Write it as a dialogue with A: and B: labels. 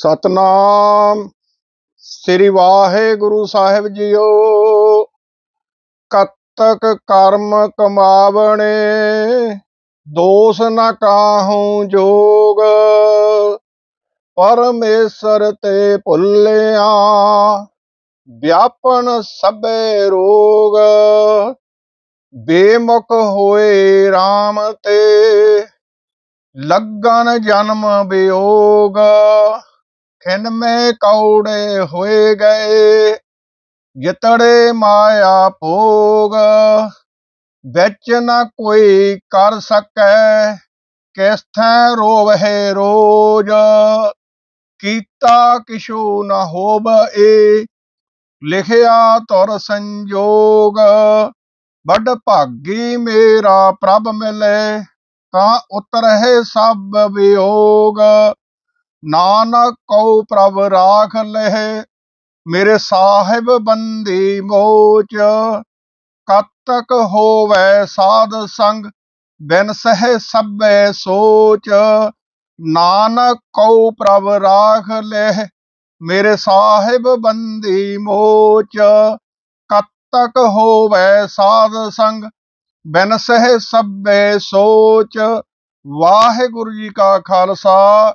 A: ਸਤਨਾਮ। ਸ੍ਰੀ Waheguru Sahib JIO, ਕਤਕ ਕਰਮ ਕਮਾਵਣੇ, ਦੋਸ ਨਾ ਕਾਹੂ ਜੋਗ। ਪਰਮੇਸ਼ਰ ਤੇ ਭੁੱਲਿਆ, ਵਿਆਪਨ ਸਭੇ ਰੋਗ। ਬੇਮੁਖ ਹੋਏ RAM ਤੇ, ਲੱਗਨ ਜਨਮ ਵਿਯੋਗ ਖਿਨਮੇ ਕੌੜੇ ਹੋਏ ਗਏ, ਜਿਤੜੇ ਮਾਇਆ ਭੋਗ। ਵਿੱਚ ਨ ਕੋਈ ਕਰ ਸਕੈ ਕਿਸ ਥੈ ਰੋਵਹਿ ਰੋਜ। ਕੀਤਾ ਕਿਛੂ ਨ ਹੋਵੈ ਲਿਖਿਆ ਤੁਰ ਸੰਜੋਗ। ਵੱਡ ਭਾਗੀ ਮੇਰਾ ਪ੍ਰਭ ਮਿਲੇ, ਤਾਂ ਉਤਰਹਿ ਸਭ ਵਿਯੋਗ। ਨਾਨਕ ਕਉ ਪ੍ਰਭ ਰਾਖ ਲਹਿ, ਮੇਰੇ ਸਾਹਿਬ ਬੰਦੀ ਮੋਚ। ਕਤਕ ਹੋਵੈ ਸਾਧ ਸੰਗ, ਬਿਨ ਸਹਿ ਸਭੈ ਸੋਚ। ਨਾਨਕ ਕਉ ਪ੍ਰਭ ਰਾਖ ਲਹਿ, ਮੇਰੇ ਸਾਹਿਬ ਬੰਦੀ ਮੋਚ। ਕਤਕ ਹੋਵੈ ਸਾਧ ਸੰਗ, ਬਿਨ ਸਹਿ ਸਭੈ ਸੋਚ। ਵਾਹਿਗੁਰੂ ਜੀ ਕਾ ਖਾਲਸਾ